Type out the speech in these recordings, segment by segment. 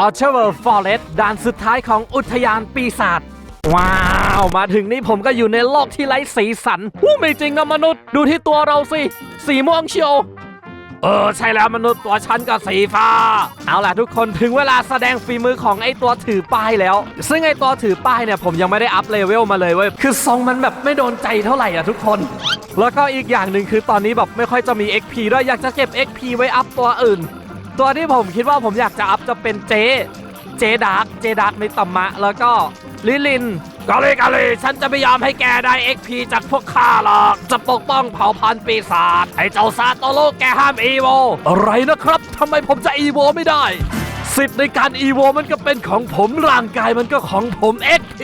อ r c h e r Forest ด่านสุดท้ายของอุทยานปีศาจว้าว มาถึงนี่ผมก็อยู่ในโลกที่ไร้สีสันอู้ไม่จริงนะมนุษย์ ดูที่ตัวเราสิ สีม่วงเชียว เออ ใช่แล้วมนุษย์ตัวฉันก็สีฟ้า เอาล่ะทุกคนถึงเวลาแสดงฝีมือของไอตัวถือป้ายแล้ว ซึ่งไอตัวถือป้ายเนี่ยผมยังไม่ได้อัพเลเวลมาเลยเว้ย คือทรงมันแบบไม่โดนใจเท่าไหร่อะทุกคน แล้วก็อีกอย่างหนึ่งคือตอนนี้แบบไม่ค่อยจะมี XP ด้วยอยากจะเก็บ XP ไว้อัพตัวอื่น ตัวที่ผมคิดว่าผมอยากจะอัพจะเป็นเจ เจดาร์กเจดาร์กในตัมมะ แล้วก็ลิลินกาเลยกาเลยฉันจะไม่ยอมให้แกได้ XP จากพวกข้าหรอก จะปกป้องเผ่าพันธุ์ปีศาจไอ้เจ้าซาโตโลแกห้ามอีโว อะไรนะครับทำไมผมจะอีโวไม่ได้ สิทธิ์ในการอีโวมันก็เป็นของผมร่างกายมันก็ของผม XP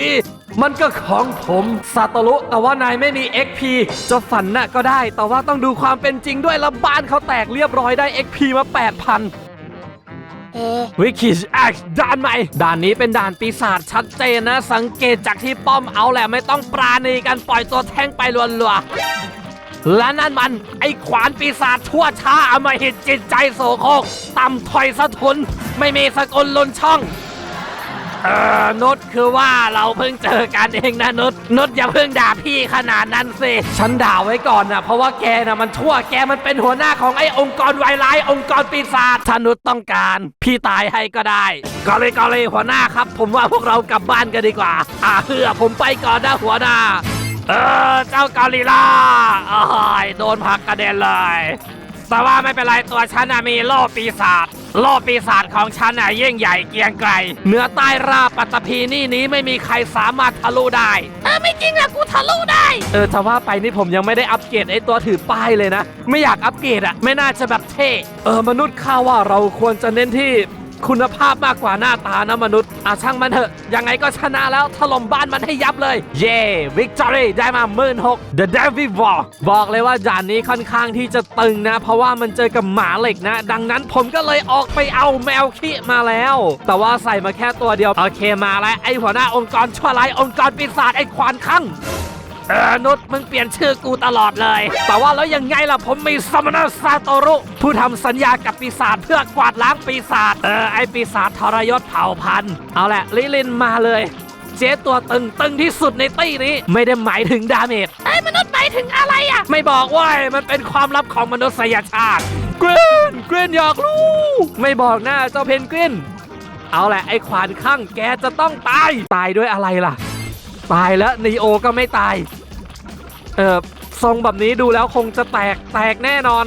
มันก็ของผมซาโตรุแต่ว่านายไม่มี XP จะฝันน่ะก็ได้ แต่ว่าต้องดูความเป็นจริงด้วยแล้วบ้านเขาแตกเรียบร้อยได้ XP มา 8,000 เอ๊ะวิกิชแอคด่านใหม่ ด่านนี้เป็นด่านปีศาจชัดเจนนะ สังเกตจากที่ป้อมเอาแหละไม่ต้องปราณีกันปล่อยตัวแท่งไปรัวๆและนั่นมันไอ้ขวานปีศาจชั่วช้าอมหิตจิตใจโสโครกต่ำถอยสะทุน ไม่มีสกุลลุนช่อง เออนุชคือว่าเราเพิ่งเจอกันเองนะนุชนุชอย่าเพิ่งด่าพี่ขนาดนั้นสิ ฉันด่าไว้ก่อนนะเพราะว่าแกนะมันชั่วแกมันเป็นหัวหน้าของไอ้องค์กรวายร้ายองค์กรปีศาจถ้านุชต้องการ พี่ตายให้ก็ได้ก็เลยก็เลยหัวหน้าครับ ผมว่าพวกเรากลับบ้านกันดีกว่า อ่าเพื่อผมไปก่อนนะหัวหน้า เออเจ้ากอริลลาอ้ยโดนผักกระเด็นเลย แต่ว่าไม่เป็นไรตัวฉันน่ะมีโล่ปีศาจโล่ปีศาจของฉันน่ะยิ่งใหญ่เกรียงไกรเหนือใต้ราบปัตตภีนี่นี้ไม่มีใครสามารถทะลุได้เออไม่จริงอะกูทะลุได้ เออจะว่าไปนี่ผมยังไม่ได้อัปเกรดไอ้ตัวถือป้ายเลยนะ ไม่อยากอัปเกรดอะไม่น่าจะแบบเท่เออมนุษย์ข้าว่าเราควรจะเน้นที่ คุณภาพมากกว่าหน้าตานะมนุษย์อะช่างมันเถอะ ยังไงก็ชนะแล้วถล่มบ้านมันให้ยับเลย เย้วิกตอรี่ได้มาหมื่นหก The Devil War บอกเลยว่าด่านนี้ค่อนข้างที่จะตึงนะ เพราะว่ามันเจอกับหมาเหล็กนะ ดังนั้นผมก็เลยออกไปเอาแมวขี้มาแล้ว แต่ว่าใส่มาแค่ตัวเดียว โอเคมาแล้ว ไอหัวหน้าองค์กรชั่วร้ายองค์กรปีศาจไอควานข้าง เออนุชมึงเปลี่ยนชื่อกูตลอดเลย แต่ว่าแล้วยังไงล่ะผมมีซัมมอนซาโตรุ ผู้ทำสัญญากับปีศาจเพื่อกวาดล้างปีศาจเออไอปีศาจทรยศเผ่าพันธุ์เอาแหละลิลินมาเลย เจ๊ตัวตึงตึงที่สุดในตี้นี้ ไม่ได้หมายถึงดาเมจไอ้ยมนุษย์หมายถึงอะไรอะไม่บอกว่ามันเป็นความลับของมนุษยชาติกรีนกรีนอยากรู้ไม่บอกหน้าเจ้าเพนกวินเอาแหละไอ้ขวานข้างแกจะต้องตาย ตายด้วยอะไรล่ะ ตายแล้วนีโอก็ไม่ตาย เออทรงแบบนี้ดูแล้วคงจะแตกแตกแน่นอน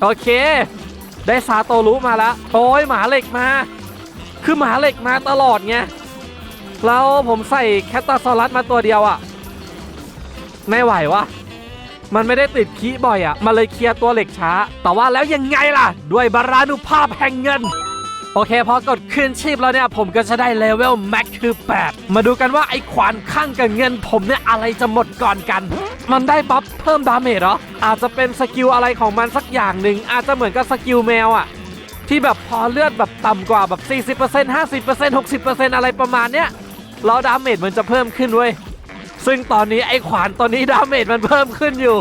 โอเค ได้ซาโตรุมาแล้วโอ้ยหมาเหล็กมา คือหมาเหล็กมาตลอดไงแล้วผมใส่แคตตาซอรัสมาตัวเดียวอะ่ะ ไม่ไหววะมันไม่ได้ติดคีย์บ่อยอะ่ะ มันเลยเคลียร์ตัวเหล็กช้า แต่ว่าแล้วยังไงล่ะ ด้วยบารานุภาพแห่งเงิน โอเคพอกดคืนชีพแล้วเนี่ยผมก็จะได้เลเวลแม็กคือ 8 มาดูกันว่าไอ้ขวานข้างกับเงินผมเนี่ยอะไรจะหมดก่อนกัน มันได้บัฟเพิ่มดาเมจเหรอ อาจจะเป็นสกิลอะไรของมันสักอย่างหนึ่งอาจจะเหมือนกับสกิลแมวอะที่แบบพอเลือดแบบต่ำกว่าแบบ 40% 50% 60%อะไรประมาณเนี้ยแล้วดาเมจมันจะเพิ่มขึ้นเว้ยซึ่งตอนนี้ไอ้ขวานตอนนี้ดาเมจมันเพิ่มขึ้นอยู่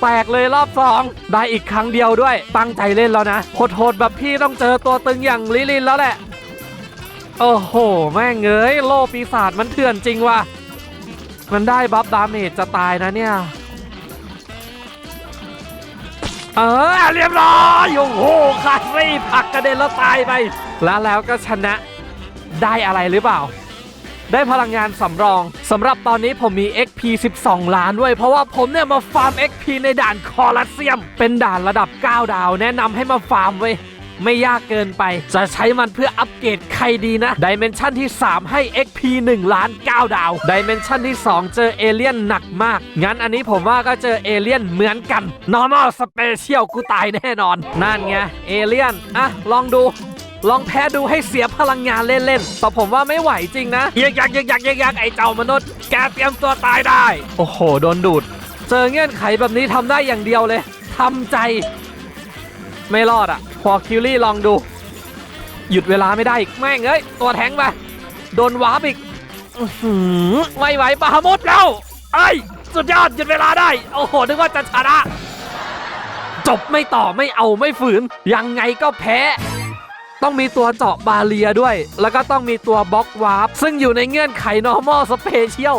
แตกเลยรอบสองได้อีกครั้งเดียวด้วย ตั้งใจเล่นแล้วนะโหดๆแบบพี่ต้องเจอตัวตึงอย่างลิลินแล้วแหละ โอ้โห แม่งเอ้ยโลปีศาจมันเถื่อนจริงว่ะ มันได้บัฟดาเมจจะตายนะเนี่ย เออเรียบร้อยโอ้โหคารี่ผักกระเด็นแล้วตายไป แล้วแล้วก็ชนะได้อะไรหรือเปล่า ได้พลังงานสำรองสำหรับตอนนี้ผมมี XP 12 ล้านด้วย เพราะว่าผมเนี่ยมาฟาร์ม XP ในด่านคอลัสเซียม เป็นด่านระดับ 9 ดาว แนะนำให้มาฟาร์มเว้ไม่ยากเกินไป จะใช้มันเพื่ออัปเกรดใครดีนะดิเมนชันที่ 3 ให้ XP 1 ล้าน 9 ดาวดิเมนชันที่ 2 เจอเอเลี่ยนหนักมาก งั้นอันนี้ผมว่าก็เจอเอเลี่ยนเหมือนกัน normal special กูตายแน่นอน นั่นไง เอเลี่ยน อะ ลองดู ลองแพ้ดูให้เสียพลังงานเล่นๆแต่ผมว่าไม่ไหวจริงนะยักยักยักยักยักยักไอเจ้ามนุษย์ แกเตรียมตัวตายได้ โอ้โห โดนดูด เจอเงื่อนไขแบบนี้ทำได้อย่างเดียวเลย ทำใจ ไม่รอดอะ พอคิวลี่ลองดู หยุดเวลาไม่ได้อีก แม่งเอ้ย ตัวแทงไป โดนวาร์ปอีกอไม่ไหวปะหมดแล้วไอ้สุดยอดหยุดเวลาได้ โอ้โห นึกว่าจะชนะ จบไม่ต่อไม่เอาไม่ฝืน ยังไงก็แพ้ ต้องมีตัวเจาะบาเลียด้วย แล้วก็ต้องมีตัวบล็อกวาร์ปซึ่งอยู่ในเงื่อนไข normal special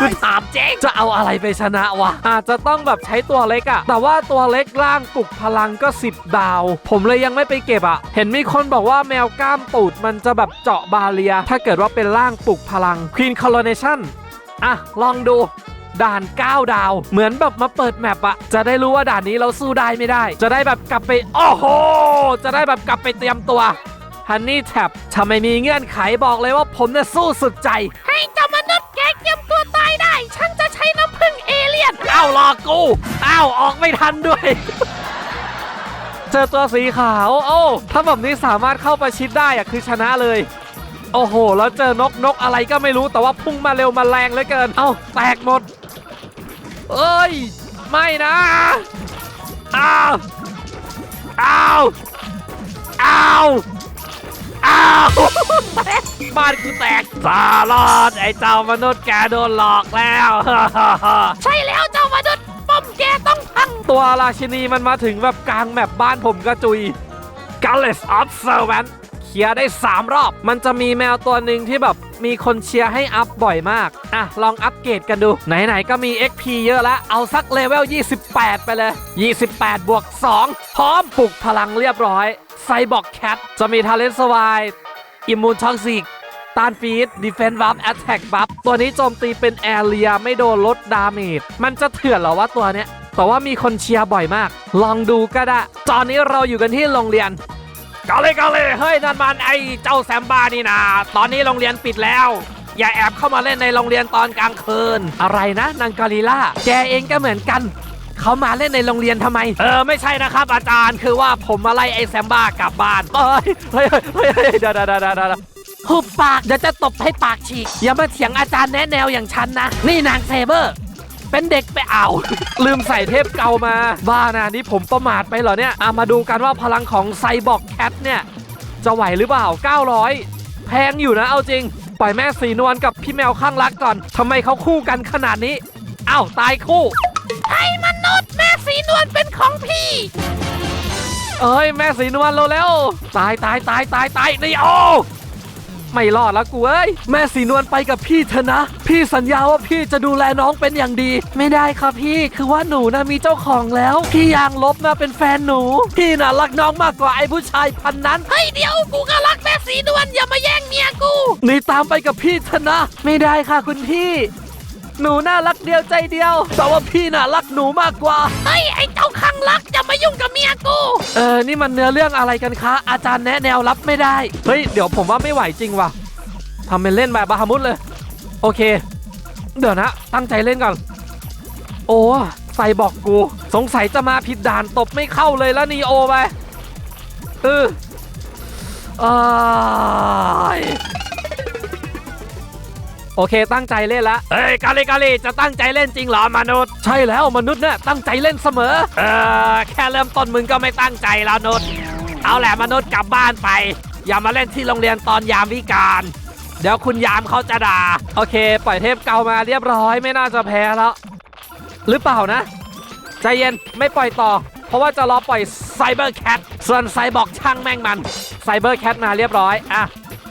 คือถามเจ๊จะเอาอะไรไปชนะวะ อาจจะต้องแบบใช้ตัวเล็กอะแต่ว่าตัวเล็กล่างปลุกพลังก็ 10 ดาว ผมเลยยังไม่ไปเก็บอะเห็นมีคนบอกว่าแมวกล้ามตูดมันจะแบบเจาะบาเลีย ถ้าเกิดว่าเป็นล่างปลุกพลัง Queen Coronation อะ ลองดู ด่าน 9 ดาว เหมือนแบบมาเปิดแมปอะจะได้รู้ว่าด่านนี้เราสู้ได้ไม่ได้ จะได้แบบกลับไปโอ้โห จะได้แบบกลับไปเตรียมตัวฮันนี่แท็บถ้าไม่มีเงื่อนไขบอกเลยว่าผมเนี่ยสู้สุดใจ ให้เจ้ามนุษย์แกเตรียมตัวตายได้ ฉันจะใช้น้ำผึ้งเอเลี่ยนอ้าวรอกูอ้าวออกไม่ทันด้วยเจอตัวสีขาว โอ้ ถ้าแบบนี้สามารถเข้าประชิดได้อะคือชนะเลย โอ้โห แล้วเจอนกนกอะไรก็ไม่รู้แต่ว่าพุ่งมาเร็วมาแรงเหลือเกิน เอ้า แตกหมด เอ้ย ไม่นะอ้าวอ้าวอ้าวอ้าวบ้านกูแตกสารอดไอ้เจ้ามนุษย์แกโดนหลอกแล้ว ใช่แล้วเจ้ามนุษย์ป้อมแกต้องพังตัวราชินีมันมาถึงแบบกลางแมปบ้านผมก็จุย g a l l e s Observant เคลียร์ได้ 3 รอบ มันจะมีแมวตัวหนึ่งที่แบบมีคนเชียร์ให้อัพบ่อยมาก อะ ลองอัปเกรดกันดู ไหน ๆ ก็มี XP เยอะแล้ว เอาสักเลเวล 28 ไปเลย 28 บวก 2 พร้อมปลุกพลังเรียบร้อย ไซบอร์กแคท จะมีทาเลนสวายอิมมูนท็อกซิกต้านฟีดดีเฟน s ์บัฟแอตแทกบัฟ ตัวนี้โจมตีเป็นแอเรียไม่โดนลดดาเมจ มันจะเถื่อนหรอว่าตัวเนี้ย แต่ว่ามีคนเชียร์บ่อยมาก ลองดูก็ได้ ตอนนี้เราอยู่กันที่โรงเรียน กาเลยกาเลยเฮ้ยนั่นมันไอเจ้าแซมบ้านี่นาตอนนี้โรงเรียนปิดแล้ว อย่าแอบเข้ามาเล่นในโรงเรียนตอนกลางคืน อะไรนะนางกาลิล่าแกเองก็เหมือนกันเขามาเล่นในโรงเรียนทำไม เออไม่ใช่นะครับ อาจารย์คือว่าผมมาไล่ไอ้แซมบ้ากลับบ้านเอ้ยเฮ้ยเฮ้ยเฮ้ยเดี๋ยวเดี๋ยวเดี๋ยวเดี๋ยวเดี๋ยวหุบปากเดี๋ยวจะตบให้ปากฉีกอย่ามาเถียงอาจารย์แนะแนวอย่างฉันนะ นี่นางเซเบอร์ เป็นเด็กไปเอา ลืมใส่เทพเก่ามา บ้านะนี่ผมประมาทไปเหรอเนี่ยอามาดูกันว่าพลังของไซบอร์กแคทเนี่ย จะไหวหรือเปล่า 900 แพงอยู่นะเอาจริง ปล่อยแม่สีนวลกับพี่แมวข้างรักก่อนทำไมเขาคู่กันขนาดนี้อ้าวตายคู่ไอ้มนุษย์แม่สีนวลเป็นของพี่ เอ้ยแม่สีนวลเร็วๆตายตายตายตายตายนี่โอ ไม่รอดแล้วกูเอ้ยแม่สีนวลไปกับพี่เถอะนะ พี่สัญญาว่าพี่จะดูแลน้องเป็นอย่างดี ไม่ได้ครับพี่คือว่าหนูนะมีเจ้าของแล้ว พี่ยางลบนะเป็นแฟนหนู พี่น่ะรักน้องมากกว่าไอ้ผู้ชายพันนั้นเฮ้ยเดี๋ยวกูก็รักแม่สีนวลอย่ามาแย่งเมียกูหนีตามไปกับพี่เถอะนะ ไม่ได้ค่ะคุณพี่หนูน่ารักเดียวใจเดียว แต่ว่าพี่น่ะรักหนูมากกว่า เฮ้ย ไอ้เจ้าข้าง เออ นี่มันเนื้อเรื่องอะไรกันคะ อาจารย์แนะแนวรับไม่ได้ เฮ้ย เดี๋ยวผมว่าไม่ไหวจริงว่ะทำเป็นเล่นแบบบาฮามุดเลย โอเค เดี๋ยวนะ ตั้งใจเล่นก่อน โอ้ใส่บอกกู สงสัยจะมาผิดด่านตบไม่เข้าเลยแล้วนีโอไปเออเออ โอเค ตั้งใจเล่นละเฮ้ยกาลีกาลีจะตั้งใจเล่นจริงเหรอมนุษย์ ใช่แล้วมนุษย์เนี่ยตั้งใจเล่นเสมอ เออแค่เริ่มต้นมึงก็ไม่ตั้งใจแล้วนุษย์เอาแหละมนุษย์กลับบ้านไป อย่ามาเล่นที่โรงเรียนตอนยามวิกาลเดี๋ยวคุณยามเขาจะด่า โอเค ปล่อยเทพเกามาเรียบร้อยไม่น่าจะแพ้แล้ว หรือเปล่านะ ใจเย็นไม่ปล่อยต่อ เพราะว่าจะรอปล่อยไซเบอร์แคทส่วนไซบอกช่างแม่งมันไซเบอร์แคทมาเรียบร้อยอะ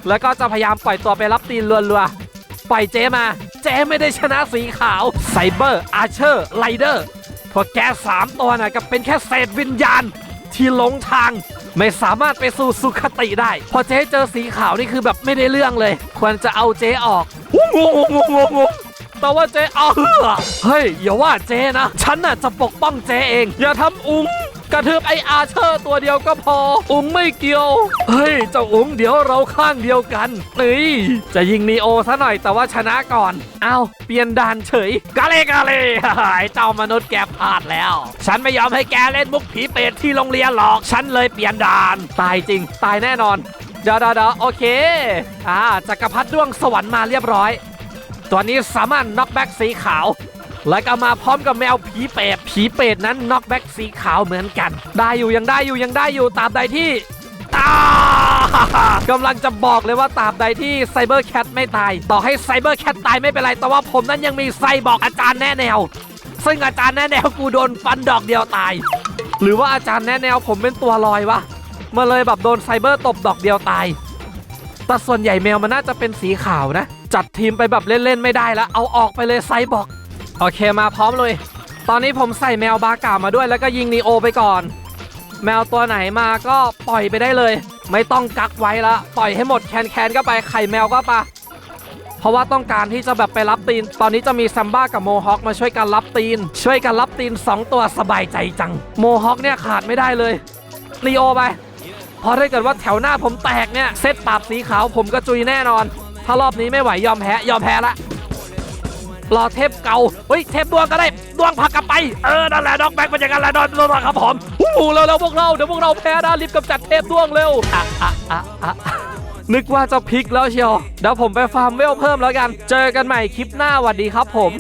แล้วก็จะพยายามปล่อยตัวไปรับตีนรัวๆ ปล่อยเจมา เจไม่ได้ชนะสีขาวไซเบอร์อาร์เชอร์ไลเดอร์พวกแกสามตัวน่ะก็เป็นแค่เศษวิญญาณ ที่หลงทาง ไม่สามารถไปสู่สุขติได้ พอเจ๊เจอสีขาวนี่คือแบบไม่ได้เรื่องเลย ควรจะเอาเจ๊ออกงงงงงงงแต่ว่าเจ๊เอาเหือเฮ้ยอย่าว่าเจ๊นะ ฉันน่ะจะปกป้องเจ๊เอง อย่าทำอุ้ง กระทืบไออาเชอร์ตัวเดียวก็พอ อุ้งไม่เกี่ยว เฮ้ย เจ้าอุ้งเดี๋ยวเราข้างเดียวกันนี่จะยิงนีโอซะหน่อยแต่ว่าชนะก่อน เอาเปลี่ยนด่านเฉยกาเลกาเลไอเจ้ามนุษย์แกพลาดแล้ว ฉันไม่ยอมให้แกเล่นมุกผีเปรตที่โรงเรียนหรอก ฉันเลยเปลี่ยนด่าน ตายจริง ตายแน่นอน เดี๋ยวเดี๋ยวเดี๋ยวโอเค อ่าจักรพรรดิดวงสวรรค์มาเรียบร้อย ตัวนี้สามารถน็อกแบ็กสีขาว แล้วก็มาพร้อมกับแมวผีเปรตผีเปรตนั้นน็อกแบ็กสีขาวเหมือนกัน ได้อยู่ยังได้อยู่ยังได้อยู่ตาบใดที่ตากำลังจะบอกเลยว่าตาบใดที่ไซเบอร์แคทไม่ตาย ต่อให้ไซเบอร์แคทตายไม่เป็นไร แต่ว่าผมนั้นยังมีไซบอกอาจารย์แน่แนว ซึ่งอาจารย์แน่แนวกูโดนฟันดอกเดียวตาย หรือว่าอาจารย์แน่แนวผมเป็นตัวลอยวะมาเลยแบบโดนไซเบอร์ตบดอกเดียวตาย แต่ส่วนใหญ่แมวมันน่าจะเป็นสีขาวนะ จัดทีมไปแบบเล่นๆไม่ได้แล้วเอาออกไปเลยไซบอก โอเคมาพร้อมเลย ตอนนี้ผมใส่แมวบากามาด้วยแล้วก็ยิงนีโอไปก่อน แมวตัวไหนมาก็ปล่อยไปได้เลย ไม่ต้องกักไว้ละปล่อยให้หมดแคนแคนก็ไปไข่แมวก็ปะเพราะว่าต้องการที่จะแบบไปรับตีน ตอนนี้จะมีซัมบ้ากับโมฮอคมาช่วยกันรับตีน ช่วยกันรับตีน 2 ตัวสบายใจจัง โมฮอคเนี่ยขาดไม่ได้เลยลีโอไปเพราะถ้าเกิดว่าแถวหน้าผมแตกเนี่ยเซตปราบสีขาวผมก็จุยแน่นอน ถ้ารอบนี้ไม่ไหวยอมแพ้ยอมแพ้ละ รอเทพเก่า เฮ้ย เทพดวงก็ได้ ดวงผักกลับไป เออ นั่นแหละดอกแบกเป็นอย่างนั้นแหละดอนดอนครับผมอู้หูเร็วพวกเรา เดี๋ยวพวกเราแพ้นะรีบกำจัดเทพดวงเร็วอะอะอะอะนึกว่าจะพลิกแล้วเชียว เดี๋ยวผมไปฟาร์มเวลเพิ่มแล้วกัน เจอกันใหม่คลิปหน้าสวัสดีครับผม